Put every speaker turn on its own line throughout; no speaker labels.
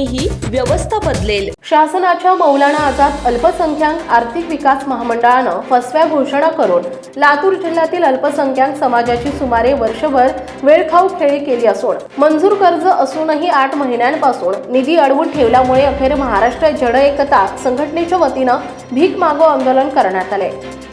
मीही व्यवस्था बदलेल.
शासनाच्या मौलाना आझाद अल्पसंख्याक आर्थिक विकास महामंडळानं फसव्या घोषणा करून लातूर जिल्ह्यातील अल्पसंख्याक समाजाची सुमारे वर्षभर वेळखाऊ खेळी केली असून मंजूर कर्ज असूनही आठ महिन्यांपासून निधी अडवून ठेवल्यामुळे अखेर महाराष्ट्र जड एकता संघटनेच्या वतीनं भीक मागो आंदोलन करण्यात आले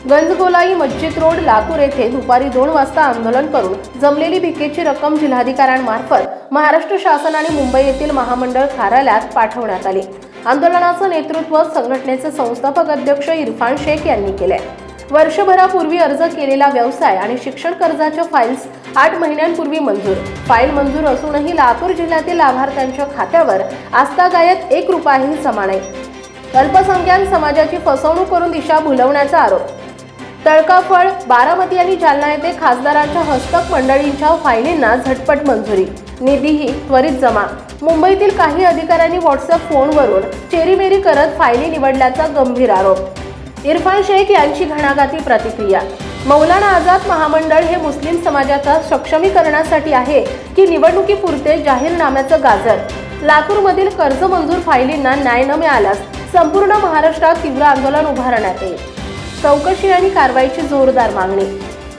गंजगोलाई मस्जिद रोड लातूर येथे दुपारी दोन वाजता आंदोलन करून जमलेली भिकेची रक्कम जिल्हाधिकाऱ्यांमार्फत महाराष्ट्र शासन आणि मुंबई येथील महामंडळ कार्यालयात पाठवण्यात आली. आंदोलनाचं नेतृत्व संघटनेचे संस्थापक अध्यक्ष इरफान शेख यांनी केले वर्षभरापूर्वी अर्ज केलेला व्यवसाय आणि शिक्षण कर्जाच्या फाईल्स आठ महिन्यांपूर्वी मंजूर. फाईल मंजूर असूनही लातूर जिल्ह्यातील लाभार्थ्यांच्या खात्यावर आस्थागायत एक रुपयाही समान आहे अल्पसंख्याक समाजाची फसवणूक करून दिशा भुलवण्याचा आरोप. तळकाफळ बारामती आणि जालना येथे खासदारांच्या हस्तक मंडळींच्या फायलींना झटपट मंजुरी. निधीही त्वरित जमा. मुंबईतील काही अधिकाऱ्यांनी व्हॉट्सअप फोनवरून चेरीमेरी करत फायली निवडल्याचा गंभीर आरोप. इरफान शेख यांची घणाघाती प्रतिक्रिया. मौलाना आझाद महामंडळ हे मुस्लिम समाजाच्या सक्षमीकरणासाठी आहे की निवडणुकीपुरते जाहीरनाम्याचं गाजर? लातूरमधील कर्ज मंजूर फायलींना न्याय न मिळाल्यास संपूर्ण महाराष्ट्रात तीव्र आंदोलन उभारण्यात येईल. चौकशी आणि कारवाईची जोरदार मागणी.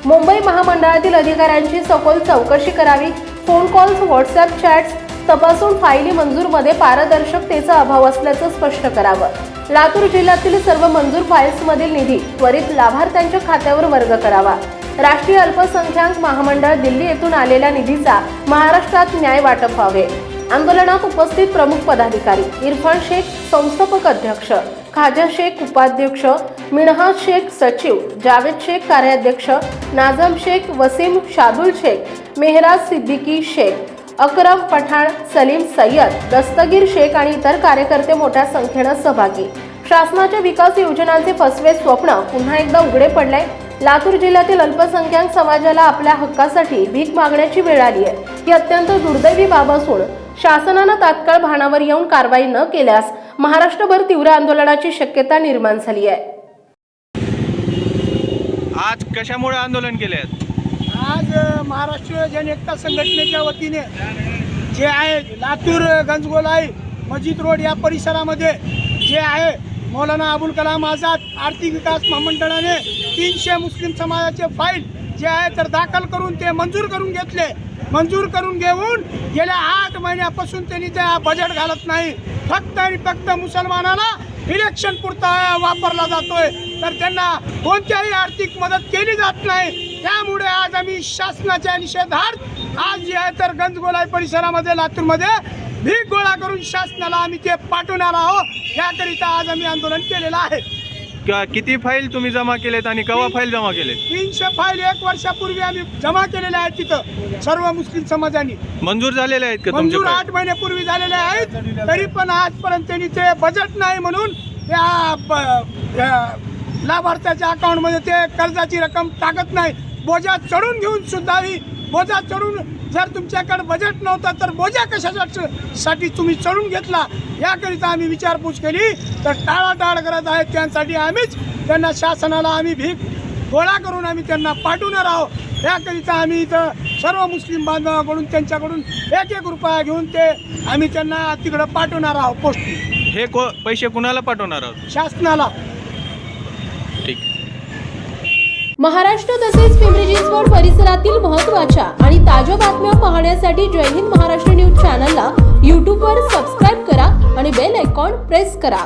मुंबई महामंडळातील अधिकाऱ्यांची सखोल चौकशी करावी फोन कॉल्स व्हॉट्सअप चॅट्स तपासून फायली मंजूरमध्ये पारदर्शकतेचा अभाव असल्याचं स्पष्ट करावं. लातूर जिल्ह्यातील सर्व मंजूर फाईल्समधील निधी त्वरित लाभार्थ्यांच्या खात्यावर वर्ग करावा. राष्ट्रीय अल्पसंख्याक महामंडळ दिल्ली येथून आलेल्या निधीचा महाराष्ट्रात न्याय वाटप व्हावे. आंदोलनात उपस्थित प्रमुख पदाधिकारी इरफान शेख संस्थापक अध्यक्ष खाजा शेख उपाध्यक्ष मिनहा शेख सचिव जावेद शेख कार्याध्यक्ष नाझम शेख वसीम शादुल शेख मेहराज सिद्दीकी शेख अकरम पठाण सलीम सय्यद दस्तगीर शेख आणि इतर कार्यकर्ते मोठ्या संख्येनं सहभागी. शासनाच्या विकास योजनांचे फसवे स्वप्न पुन्हा एकदा उघडे पडले. लातूर जिल्ह्यातील अल्पसंख्याक समाजाला आपल्या हक्कासाठी भीक मागण्याची वेळ आली आहे. ही अत्यंत दुर्दैवी बाब असून शासनानं तात्काळ भानावर येऊन कारवाई न केल्यास महाराष्ट्रभर तीव्र आंदोलनाची शक्यता निर्माण झाली आहे.
आज कशामुळे आंदोलन केले आहेत?
आज महाराष्ट्र जनएकता संघटनेच्या वतीने जे आहे लातूर गंजगोलाई मस्जिद रोड या परिसरामध्ये जे आहे मौलाना अबुल कलाम आझाद आर्थिक विकास महामंडळाने तीनशे मुस्लिम समाजाचे फाईल जे आहे तर दाखल करून ते मंजूर करून घेतले. मंजूर करून घेऊन गेल्या आठ महिन्यापासून त्यांनी त्या बजेट घालत नाही. फक्त आणि फक्त मुसलमानाला इलेक्शन पुरता वापरला जातोय. तर त्यांना कोणत्याही आर्थिक मदत केली जात नाही. त्यामुळे आज आम्ही शासनाच्या निषेधार्थ आज जे आहे तर गंजगोलाई परिसरामध्ये लातूरमध्ये भीक गोळा करून शासनाला आम्ही ते पाठवणार आहोत. याकरिता आज आम्ही आंदोलन केलेलं आहे.
क- किती फाईल तुम्ही जमा केलेत आणि केव्हा फाईल जमा केलेत?
तीनशे फाईल एक वर्षापूर्वी आम्ही जमा केलेल्या आहेत तिथं सर्व मुस्लिम समाजाने.
मंजूर झालेले आहेत का तुमचे
मंजूर? आठ महिन्यापूर्वी झालेले आहेत तरी पण आजपर्यंत त्यांनी ते बजेट नाही म्हणून या ब- या लाभार्थ्याच्या अकाउंटमध्ये ते कर्जाची रक्कम टाकत नाही. बोजा चढून घेऊन सुद्धा ही बोजा चढून जर तुमच्याकडे बजेट नव्हतं तर बोजा कशासाठी साठी तुम्ही चढून घेतला? याकरिता आम्ही विचारपूस केली. तर टाळाटाळ करत आहेत त्यांसाठी आम्हीच. त्यांना शासनाला आम्ही भीक गोळा करून आम्ही त्यांना पाठवणार आहोत. याकरिता आम्ही इथं सर्व मुस्लिम बांधवाकडून त्यांच्याकडून एक एक रुपया घेऊन ते आम्ही त्यांना तिकडं पाठवणार आहोत. पोस्ट
हे को पैसे कुणाला पाठवणार आहोत?
शासनाला.
महाराष्ट्र तसेच पिंपरी चिंचवड परिसरातील महत्त्वाच्या आणि ताज्या बातम्या पाहण्यासाठी जय हिंद महाराष्ट्र न्यूज चॅनलला यूट्यूबवर सबस्क्राईब करा आणि बेल आयकॉन प्रेस करा.